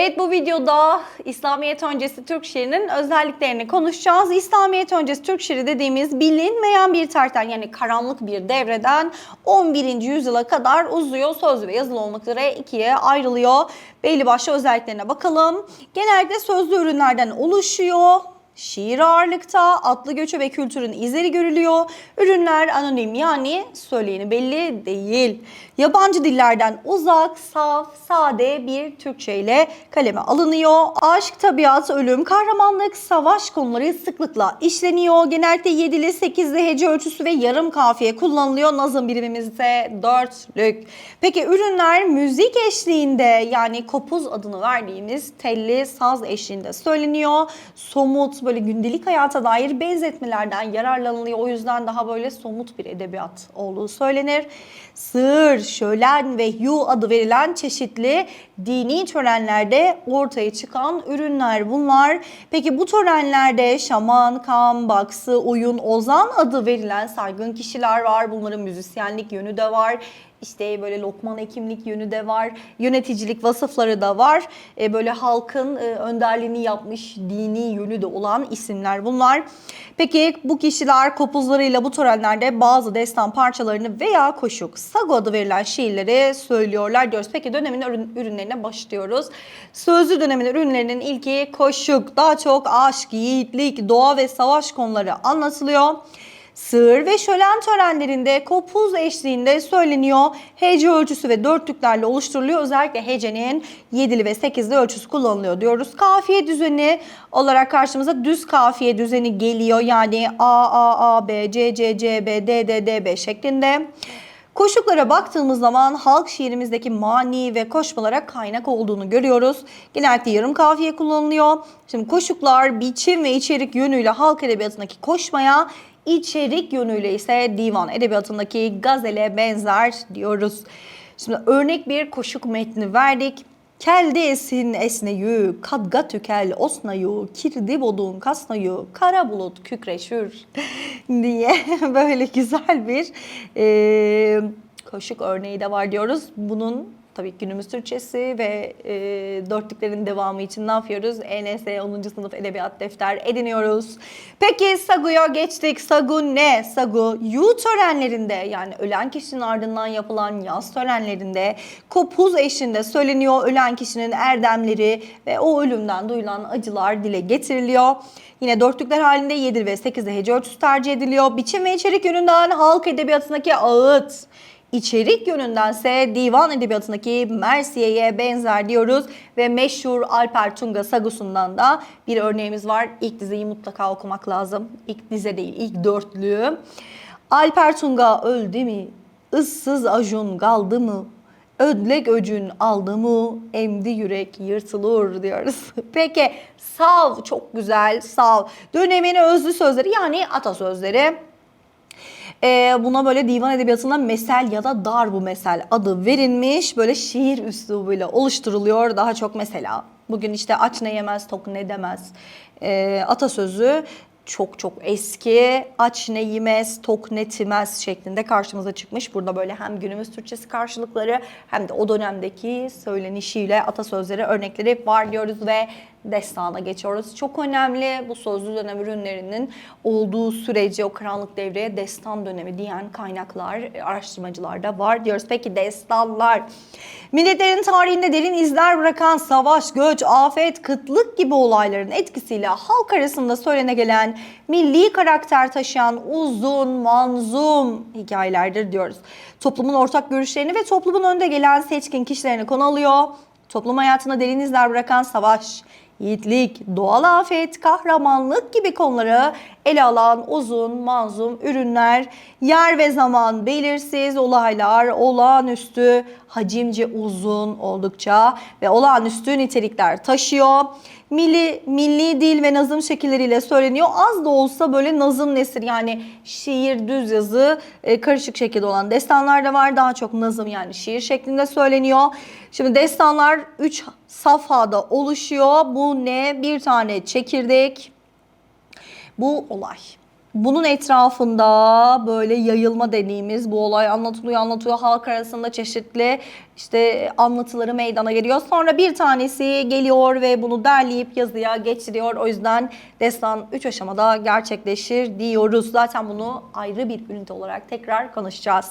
Evet bu videoda İslamiyet öncesi Türk şiirinin özelliklerini konuşacağız. İslamiyet öncesi Türk şiiri dediğimiz bilinmeyen bir tarihten yani karanlık bir devreden 11. yüzyıla kadar uzuyor. Sözlü ve yazılı olmak üzere ikiye ayrılıyor. Belli başlı özelliklerine bakalım. Genellikle sözlü ürünlerden oluşuyor. Şiir ağırlıkta, atlı göçü ve kültürün izleri görülüyor. Ürünler anonim yani söyleyeni belli değil. Yabancı dillerden uzak, saf, sade bir Türkçe ile kaleme alınıyor. Aşk, tabiat, ölüm, kahramanlık, savaş konuları sıklıkla işleniyor. Genellikle 7'li, 8'li hece ölçüsü ve yarım kafiye kullanılıyor. Nazım birimimizde dörtlük. Peki ürünler müzik eşliğinde yani kopuz adını verdiğimiz telli saz eşliğinde söyleniyor. Somut böyle gündelik hayata dair benzetmelerden yararlanılıyor. O yüzden daha böyle somut bir edebiyat olduğu söylenir. Sır, şölen ve yu adı verilen çeşitli dini törenlerde ortaya çıkan ürünler bunlar. Peki bu törenlerde şaman, kam, baksı, oyun, ozan adı verilen saygın kişiler var. Bunların müzisyenlik yönü de var. İşte böyle lokman hekimlik yönü de var. Yöneticilik vasıfları da var. E, böyle halkın e, önderliğini yapmış dini yönü de olan isimler bunlar. Peki bu kişiler kopuzlarıyla bu törenlerde bazı destan parçalarını veya koşuk, sago adı verilen şiirleri söylüyorlar diyoruz. Peki dönemin ürün- ürünlerine başlıyoruz. Sözlü dönemin ürünlerinin ilki koşuk. Daha çok aşk, yiğitlik, doğa ve savaş konuları anlatılıyor. Sığır ve şölen törenlerinde kopuz eşliğinde söyleniyor. Hece ölçüsü ve dörtlüklerle oluşturuluyor. Özellikle hecenin yedili ve sekizli ölçüsü kullanılıyor diyoruz. Kafiye düzeni olarak karşımıza düz kafiye düzeni geliyor. Yani A, A, A, B, C, C, C, B, D, D, D, B şeklinde. Koşuklara baktığımız zaman halk şiirimizdeki mani ve koşmalara kaynak olduğunu görüyoruz. Genellikle yarım kafiye kullanılıyor. Şimdi koşuklar biçim ve içerik yönüyle halk edebiyatındaki koşmaya, içerik yönüyle ise divan edebiyatındaki gazele benzer diyoruz. Şimdi örnek bir koşuk metni verdik. Keldi esin esneyü, kadga tükel osnayu, kirdi bodun kasnayu, kara bulut kükreşür diye böyle güzel bir e, koşuk örneği de var diyoruz. Bunun tabii günümüz Türkçesi ve e, dörtlüklerin devamı için ne yapıyoruz? ENS 10. sınıf edebiyat defter ediniyoruz. Peki Sagu'ya geçtik. Sagu ne? Sagu yu törenlerinde yani ölen kişinin ardından yapılan yaz törenlerinde kopuz eşliğinde söyleniyor. Ölen kişinin erdemleri ve o ölümden duyulan acılar dile getiriliyor. Yine dörtlükler halinde 7 ve 8 hece ölçüsü tercih ediliyor. Biçim ve içerik yönünden halk edebiyatındaki ağıt, İçerik yönündense divan edebiyatındaki Mersiye'ye benzer diyoruz ve meşhur Alper Tunga Sagusu'ndan da bir örneğimiz var. İlk dizeyi mutlaka okumak lazım. İlk dize değil, ilk dörtlüğü. Alper Tunga öldü mü? Issız acun kaldı mı? Ödlek öcün aldı mı? Emdi yürek yırtılır diyoruz. Peki sav çok güzel sav. Dönemin özlü sözleri yani atasözleri. Ee, buna böyle divan edebiyatında mesel ya da dar bu mesel adı verilmiş. Böyle şiir üslubuyla oluşturuluyor. Daha çok mesela bugün işte aç ne yemez tok ne demez ee, atasözü çok çok eski aç ne yemez tok ne timez şeklinde karşımıza çıkmış. Burada böyle hem günümüz Türkçesi karşılıkları hem de o dönemdeki söylenişiyle atasözleri örnekleri var diyoruz ve destana geçiyoruz. Çok önemli bu sözlü dönem ürünlerinin olduğu sürece o karanlık devreye destan dönemi diyen kaynaklar, araştırmacılar da var diyoruz. Peki destanlar. Milletlerin tarihinde derin izler bırakan savaş, göç, afet, kıtlık gibi olayların etkisiyle halk arasında söylene gelen milli karakter taşıyan uzun, manzum hikayelerdir diyoruz. Toplumun ortak görüşlerini ve toplumun önde gelen seçkin kişilerini konu alıyor. Toplum hayatına derin izler bırakan savaş, yiğitlik, doğal afet, kahramanlık gibi konuları ele alan uzun, manzum ürünler, yer ve zaman belirsiz olaylar, olağanüstü, hacimce uzun oldukça ve olağanüstü nitelikler taşıyor. Milli, milli dil ve nazım şekilleriyle söyleniyor. Az da olsa böyle nazım nesir yani şiir, düz yazı e, karışık şekilde olan destanlar da var. Daha çok nazım yani şiir şeklinde söyleniyor. Şimdi destanlar 3 safhada oluşuyor. Bu ne? Bir tane çekirdek. Bu olay. Bunun etrafında böyle yayılma dediğimiz bu olay anlatılıyor anlatıyor. Halk arasında çeşitli işte anlatıları meydana geliyor. Sonra bir tanesi geliyor ve bunu derleyip yazıya geçiriyor. O yüzden destan 3 aşamada gerçekleşir diyoruz. Zaten bunu ayrı bir ünite olarak tekrar konuşacağız.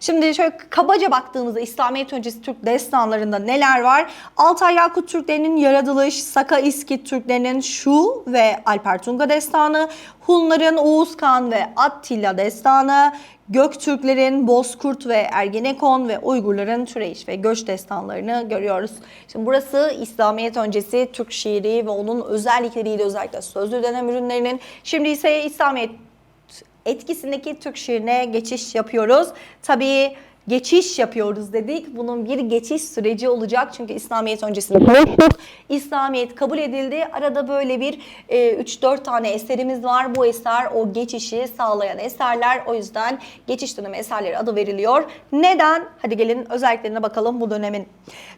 Şimdi şöyle kabaca baktığımızda İslamiyet öncesi Türk destanlarında neler var? Altay Yakut Türklerinin yaratılış, Saka İskit Türklerinin Şu ve Alper Tunga destanı, Hunların Oğuz Kağan ve Attila destanı, Göktürklerin Bozkurt ve Ergenekon ve Uygurların Türeyiş ve Göç destanlarını görüyoruz. Şimdi burası İslamiyet öncesi Türk şiiri ve onun özellikleriyle özellikle sözlü dönem ürünlerinin. Şimdi ise İslamiyet etkisindeki Türk şiirine geçiş yapıyoruz. Tabii geçiş yapıyoruz dedik. Bunun bir geçiş süreci olacak. Çünkü İslamiyet öncesinde konuştuk. İslamiyet kabul edildi. Arada böyle bir e, 3-4 tane eserimiz var. Bu eser o geçişi sağlayan eserler. O yüzden geçiş dönemi eserleri adı veriliyor. Neden? Hadi gelin özelliklerine bakalım bu dönemin.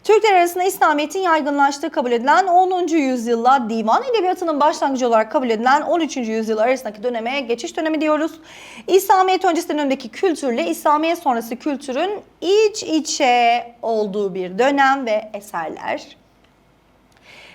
Türkler arasında İslamiyet'in yaygınlaştığı kabul edilen 10. yüzyılla divan edebiyatının başlangıcı olarak kabul edilen 13. yüzyıl arasındaki döneme geçiş dönemi diyoruz. İslamiyet öncesi dönemdeki kültürle İslamiyet sonrası kültürün iç içe olduğu bir dönem ve eserler.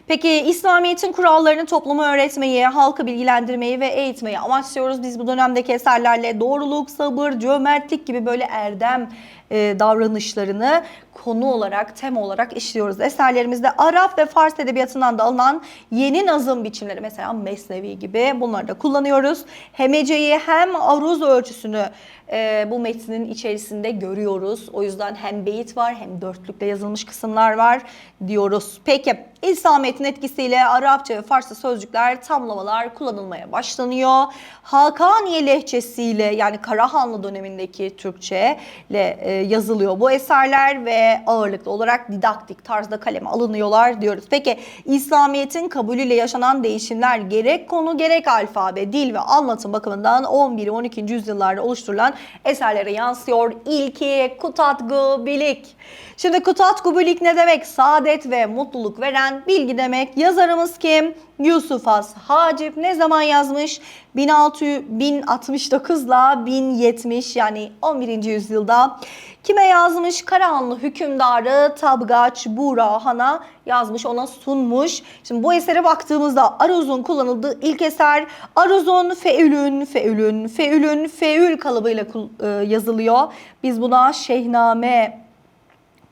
Peki İslamiyet'in kurallarını topluma öğretmeyi, halkı bilgilendirmeyi ve eğitmeyi amaçlıyoruz. Biz bu dönemdeki eserlerle doğruluk, sabır, cömertlik gibi böyle erdem e, davranışlarını konu olarak, tema olarak işliyoruz. Eserlerimizde Arap ve Fars edebiyatından da alınan yeni nazım biçimleri mesela Mesnevi gibi bunları da kullanıyoruz. Hemeceyi hem aruz ölçüsünü e, bu metnin içerisinde görüyoruz. O yüzden hem beyit var hem dörtlükte yazılmış kısımlar var diyoruz. Peki İslamiyet'in etkisiyle Arapça ve Farsça sözcükler, tamlamalar kullanılmaya başlanıyor. Hakaniye lehçesiyle yani Karahanlı dönemindeki Türkçe ile e, yazılıyor bu eserler ve ağırlıklı olarak didaktik tarzda kaleme alınıyorlar diyoruz. Peki İslamiyet'in kabulüyle yaşanan değişimler gerek konu gerek alfabe, dil ve anlatım bakımından 11. 12. yüzyıllarda oluşturulan eserlere yansıyor. İlki Kutatgu Bilik. Şimdi Kutatgu Bilik ne demek? Saadet ve mutluluk veren bilgi demek. Yazarımız kim? Yusuf Has Hacip ne zaman yazmış? 1600 1069 ile 1070 yani 11. yüzyılda. Kime yazmış? Karahanlı hükümdarı Tabgaç Buğra Han'a yazmış, ona sunmuş. Şimdi bu esere baktığımızda aruzun kullanıldığı ilk eser aruzun feülün, feülün, feülün, feül kalıbıyla e, yazılıyor. Biz buna şehname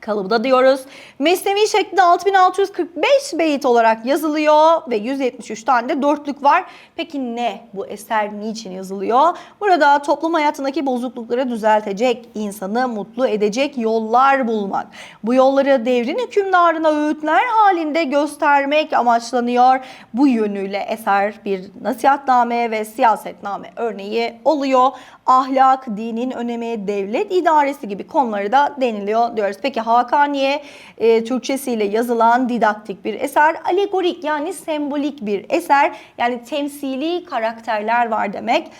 kalıbı diyoruz. Mesnevi şeklinde 6645 beyit olarak yazılıyor ve 173 tane de dörtlük var. Peki ne bu eser niçin yazılıyor? Burada toplum hayatındaki bozuklukları düzeltecek, insanı mutlu edecek yollar bulmak. Bu yolları devrin hükümdarına öğütler halinde göstermek amaçlanıyor. Bu yönüyle eser bir nasihatname ve siyasetname örneği oluyor. Ahlak, dinin önemi, devlet idaresi gibi konuları da deniliyor diyoruz. Peki Hakaniye e, Türkçesiyle yazılan didaktik bir eser, alegorik yani sembolik bir eser. Yani temsili karakterler var demek.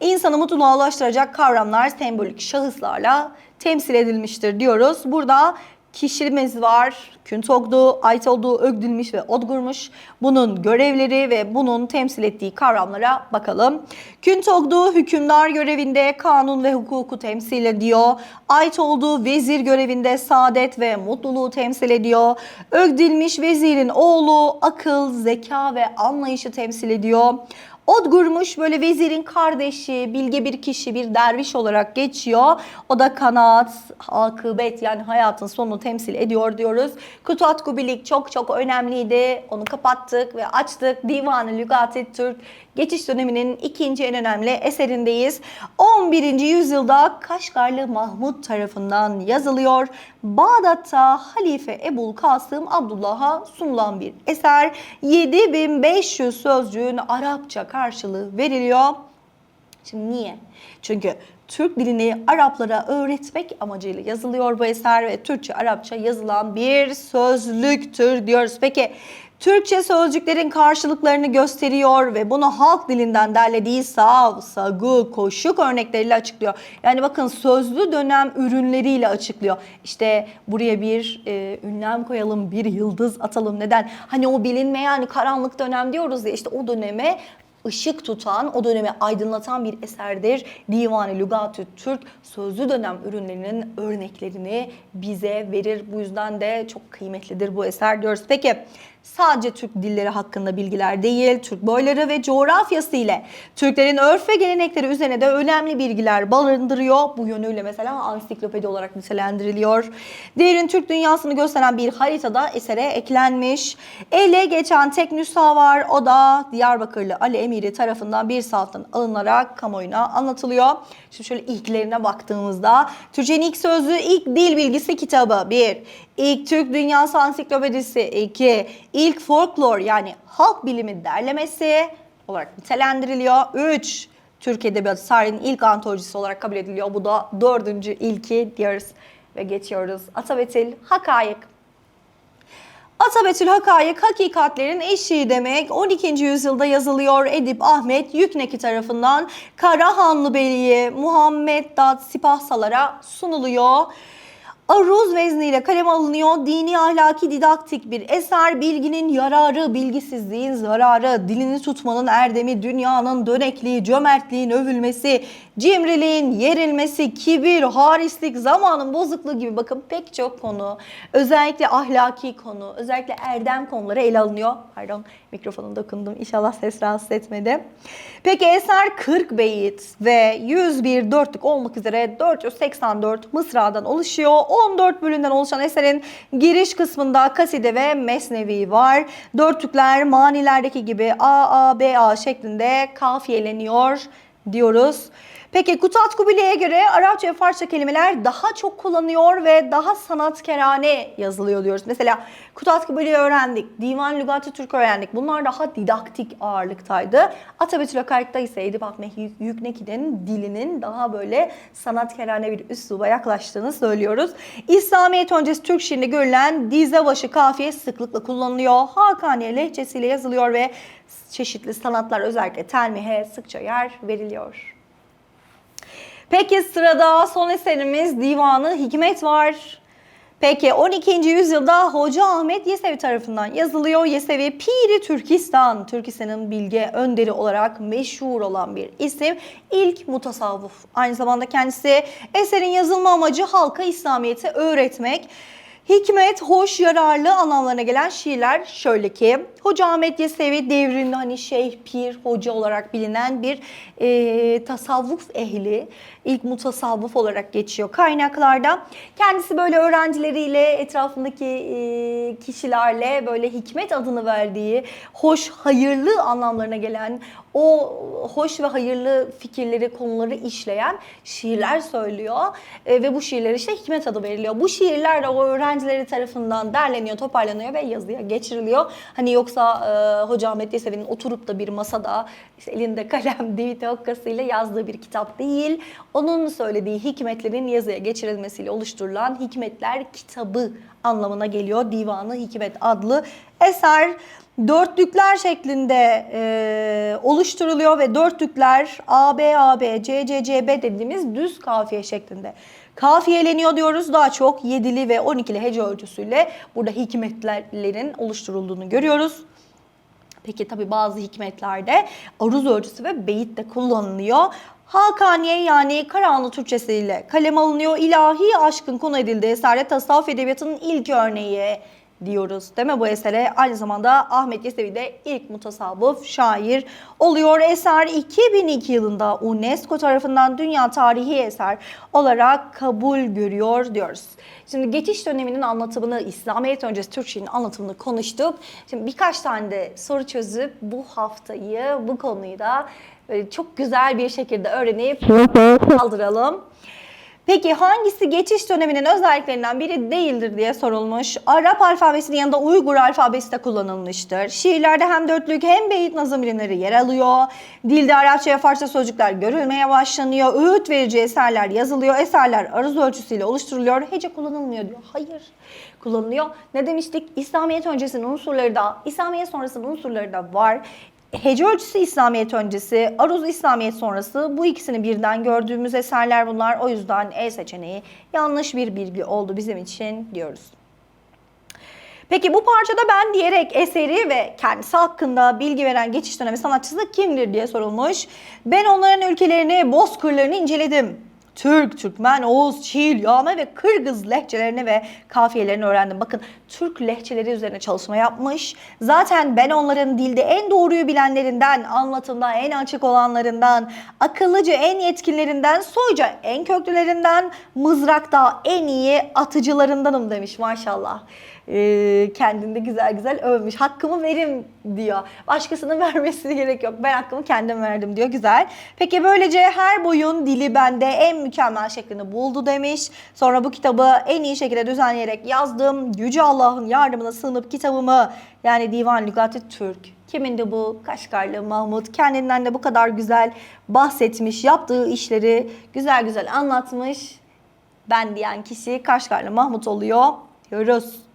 İnsanı mutluluğa ulaştıracak kavramlar sembolik şahıslarla temsil edilmiştir diyoruz. Burada kişimiz var. Küntogdu, Aytoldu, Ögdülmüş ve Odgurmuş. Bunun görevleri ve bunun temsil ettiği kavramlara bakalım. Küntogdu hükümdar görevinde kanun ve hukuku temsil ediyor. Aytoldu vezir görevinde saadet ve mutluluğu temsil ediyor. Ögdilmiş vezirin oğlu akıl, zeka ve anlayışı temsil ediyor. Odgurmuş böyle vezirin kardeşi, bilge bir kişi, bir derviş olarak geçiyor. O da kanaat, akıbet yani hayatın sonunu temsil ediyor diyoruz. Kutatkubilik çok çok önemliydi. Onu kapattık ve açtık. Divan-ı Lügat-ı Türk geçiş döneminin ikinci en önemli eserindeyiz. 11. yüzyılda Kaşgarlı Mahmut tarafından yazılıyor. Bağdat'ta Halife Ebul Kasım Abdullah'a sunulan bir eser. 7500 sözcüğün Arapça karşılığı veriliyor. Şimdi niye? Çünkü Türk dilini Araplara öğretmek amacıyla yazılıyor bu eser ve Türkçe Arapça yazılan bir sözlüktür diyoruz. Peki Türkçe sözcüklerin karşılıklarını gösteriyor ve bunu halk dilinden derlediği sav, sagu, koşuk örnekleriyle açıklıyor. Yani bakın sözlü dönem ürünleriyle açıklıyor. İşte buraya bir e, ünlem koyalım, bir yıldız atalım. Neden? Hani o bilinmeyen karanlık dönem diyoruz ya işte o döneme ışık tutan, o dönemi aydınlatan bir eserdir. Divan-ı Türk sözlü dönem ürünlerinin örneklerini bize verir. Bu yüzden de çok kıymetlidir bu eser diyoruz. Peki sadece Türk dilleri hakkında bilgiler değil, Türk boyları ve coğrafyası ile Türklerin örf ve gelenekleri üzerine de önemli bilgiler barındırıyor. Bu yönüyle mesela ansiklopedi olarak nitelendiriliyor. Derin Türk dünyasını gösteren bir haritada esere eklenmiş. Ele geçen tek nüsha var. O da Diyarbakırlı Ali Emiri tarafından bir saftan alınarak kamuoyuna anlatılıyor. Şimdi şöyle ilklerine baktığımızda Türkçenin ilk sözlüğü ilk dil bilgisi kitabı 1. İlk Türk Dünyası Ansiklopedisi 2. İlk folklor yani halk bilimi derlemesi olarak nitelendiriliyor. 3. Türk Edebiyatı tarihinin ilk antolojisi olarak kabul ediliyor. Bu da dördüncü ilki diyoruz ve geçiyoruz. Atabetül Hakayık. Atabetül Hakayık hakikatlerin eşiği demek 12. yüzyılda yazılıyor Edip Ahmet Yükneki tarafından Karahanlı Beyliği Muhammed Dad Sipahsalara sunuluyor. Aruz vezniyle kalem alınıyor. Dini ahlaki didaktik bir eser. Bilginin yararı, bilgisizliğin zararı, dilini tutmanın erdemi, dünyanın dönekliği, cömertliğin övülmesi, cimriliğin yerilmesi, kibir, harislik, zamanın bozukluğu gibi bakın pek çok konu. Özellikle ahlaki konu, özellikle erdem konuları ele alınıyor. Pardon mikrofonu dokundum. İnşallah ses rahatsız etmedi. Peki eser 40 beyit ve 101 dörtlük olmak üzere 484 mısradan oluşuyor. 14 bölümden oluşan eserin giriş kısmında kaside ve mesnevi var. Dörtlükler manilerdeki gibi A, A, B, A şeklinde kafiyeleniyor diyoruz. Peki Kutat Kubile'ye göre Arapça ve Farsça kelimeler daha çok kullanıyor ve daha sanatkerane yazılıyor diyoruz. Mesela Kutat Kubile'yi öğrendik, Divan Lügat-ı Türk öğrendik. Bunlar daha didaktik ağırlıktaydı. Atabetül Hakayk'ta ise Edip Ahmet Yükneki'nin dilinin daha böyle sanatkerane bir üsluba yaklaştığını söylüyoruz. İslamiyet öncesi Türk şiirinde görülen dize başı kafiye sıklıkla kullanılıyor. Hakaniye lehçesiyle yazılıyor ve çeşitli sanatlar özellikle telmihe sıkça yer veriliyor. Peki sırada son eserimiz Divanı Hikmet var. Peki 12. yüzyılda Hoca Ahmet Yesevi tarafından yazılıyor. Yesevi Piri Türkistan, Türkistan'ın bilge önderi olarak meşhur olan bir isim. İlk mutasavvuf. Aynı zamanda kendisi eserin yazılma amacı halka İslamiyet'i öğretmek. Hikmet, hoş, yararlı anlamlarına gelen şiirler şöyle ki Hoca Ahmet Yesevi devrinde hani şeyh, pir, hoca olarak bilinen bir e, tasavvuf ehli. İlk mutasavvuf olarak geçiyor kaynaklarda. Kendisi böyle öğrencileriyle etrafındaki e, kişilerle böyle hikmet adını verdiği hoş, hayırlı anlamlarına gelen o hoş ve hayırlı fikirleri, konuları işleyen şiirler söylüyor. E, ve bu şiirler işte hikmet adı veriliyor. Bu şiirler de o öğrencileri tarafından derleniyor, toparlanıyor ve yazıya geçiriliyor. Hani yoksa e, Hoca Ahmet Yesevi'nin oturup da bir masada işte elinde kalem, divite okkasıyla yazdığı bir kitap değil. Onun söylediği hikmetlerin yazıya geçirilmesiyle oluşturulan Hikmetler Kitabı anlamına geliyor. Divanı Hikmet adlı eser dörtlükler şeklinde e, oluşturuluyor ve dörtlükler A, B, A, B, C, C, C, B dediğimiz düz kafiye şeklinde kafiyeleniyor diyoruz. Daha çok yedili ve 12'li hece ölçüsüyle burada hikmetlerin oluşturulduğunu görüyoruz. Peki tabi bazı hikmetlerde aruz ölçüsü ve beyit de kullanılıyor. Hakaniye yani Karahanlı Türkçesiyle kalem alınıyor. İlahi aşkın konu edildiği eserde tasavvuf edebiyatının ilk örneği diyoruz değil mi bu esere? Aynı zamanda Ahmet Yesevi de ilk mutasavvıf şair oluyor. Eser 2002 yılında UNESCO tarafından Dünya Tarihi Eser olarak kabul görüyor diyoruz. Şimdi geçiş döneminin anlatımını, İslamiyet öncesi Türkçenin anlatımını konuştuk. Şimdi birkaç tane de soru çözüp bu haftayı, bu konuyu da çok güzel bir şekilde öğrenip kaldıralım. Peki hangisi geçiş döneminin özelliklerinden biri değildir diye sorulmuş. Arap alfabesinin yanında Uygur alfabesi de kullanılmıştır. Şiirlerde hem dörtlük hem beyit nazım birimleri yer alıyor. Dilde Arapça ve Farsça sözcükler görülmeye başlanıyor. Öğüt verici eserler yazılıyor. Eserler aruz ölçüsüyle oluşturuluyor. Hece kullanılmıyor diyor. Hayır kullanılıyor. Ne demiştik? İslamiyet öncesinin unsurları da, İslamiyet sonrasının unsurları da var. Hece ölçüsü İslamiyet öncesi, aruz İslamiyet sonrası bu ikisini birden gördüğümüz eserler bunlar. O yüzden E seçeneği yanlış bir bilgi oldu bizim için diyoruz. Peki bu parçada ben diyerek eseri ve kendisi hakkında bilgi veren geçiş dönemi sanatçısı kimdir diye sorulmuş. Ben onların ülkelerini, bozkırlarını inceledim. Türk, Türkmen, Oğuz, Çiğ, Yağma ve Kırgız lehçelerini ve kafiyelerini öğrendim. Bakın Türk lehçeleri üzerine çalışma yapmış. Zaten ben onların dilde en doğruyu bilenlerinden, anlatımda en açık olanlarından, akıllıca en yetkinlerinden, soyca en köklülerinden, mızrakta en iyi atıcılarındanım demiş maşallah. Ee, kendinde güzel güzel övmüş. Hakkımı verim diyor. Başkasının vermesine gerek yok. Ben hakkımı kendim verdim diyor. Güzel. Peki böylece her boyun dili bende en mükemmel şeklini buldu demiş. Sonra bu kitabı en iyi şekilde düzenleyerek yazdım. Yüce Allah'ın yardımına sığınıp kitabımı yani Divan Lügati Türk. Kimindi bu? Kaşgarlı Mahmut. Kendinden de bu kadar güzel bahsetmiş. Yaptığı işleri güzel güzel anlatmış. Ben diyen kişi Kaşgarlı Mahmut oluyor. Diyoruz.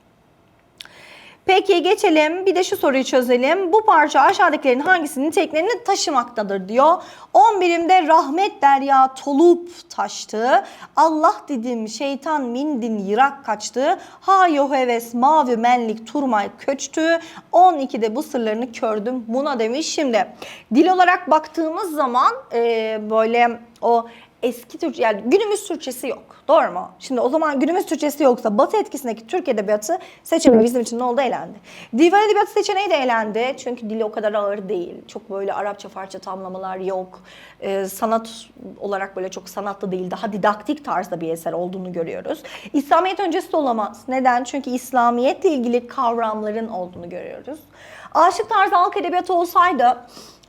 Peki geçelim bir de şu soruyu çözelim. Bu parça aşağıdakilerin hangisinin niteliklerini taşımaktadır diyor. 11'imde rahmet derya tolup taştı. Allah dedim şeytan mindin yırak kaçtı. Ha yo heves mavi menlik turmay köçtü. 12'de bu sırlarını kördüm buna demiş. Şimdi dil olarak baktığımız zaman e, böyle o eski Türkçe yani günümüz Türkçesi yok. Doğru mu? Şimdi o zaman günümüz Türkçesi yoksa Batı etkisindeki Türk edebiyatı seçeneği bizim için ne oldu? Elendi. Divan edebiyatı seçeneği de elendi. Çünkü dili o kadar ağır değil. Çok böyle Arapça farça tamlamalar yok. Ee, sanat olarak böyle çok sanatlı değil. Daha didaktik tarzda bir eser olduğunu görüyoruz. İslamiyet öncesi de olamaz. Neden? Çünkü İslamiyetle ilgili kavramların olduğunu görüyoruz. Aşık tarzı halk edebiyatı olsaydı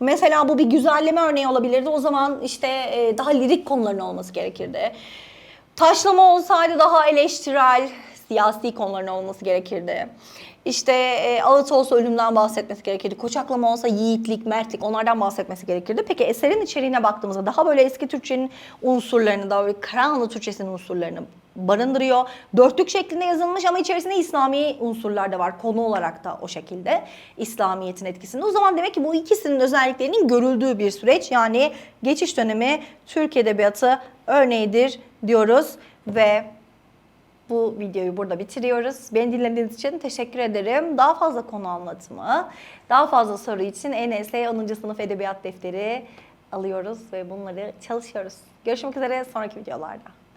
Mesela bu bir güzelleme örneği olabilirdi. O zaman işte e, daha lirik konuların olması gerekirdi. Taşlama olsaydı daha eleştirel, siyasi konuların olması gerekirdi. İşte e, ağıt olsa ölümden bahsetmesi gerekirdi. Koçaklama olsa yiğitlik, mertlik onlardan bahsetmesi gerekirdi. Peki eserin içeriğine baktığımızda daha böyle eski Türkçenin unsurlarını, daha böyle Karahanlı Türkçesinin unsurlarını barındırıyor. Dörtlük şeklinde yazılmış ama içerisinde İslami unsurlar da var. Konu olarak da o şekilde İslamiyet'in etkisinde. O zaman demek ki bu ikisinin özelliklerinin görüldüğü bir süreç. Yani geçiş dönemi Türk Edebiyatı örneğidir diyoruz ve bu videoyu burada bitiriyoruz. Beni dinlediğiniz için teşekkür ederim. Daha fazla konu anlatımı, daha fazla soru için ENS 10. sınıf edebiyat defteri alıyoruz ve bunları çalışıyoruz. Görüşmek üzere sonraki videolarda.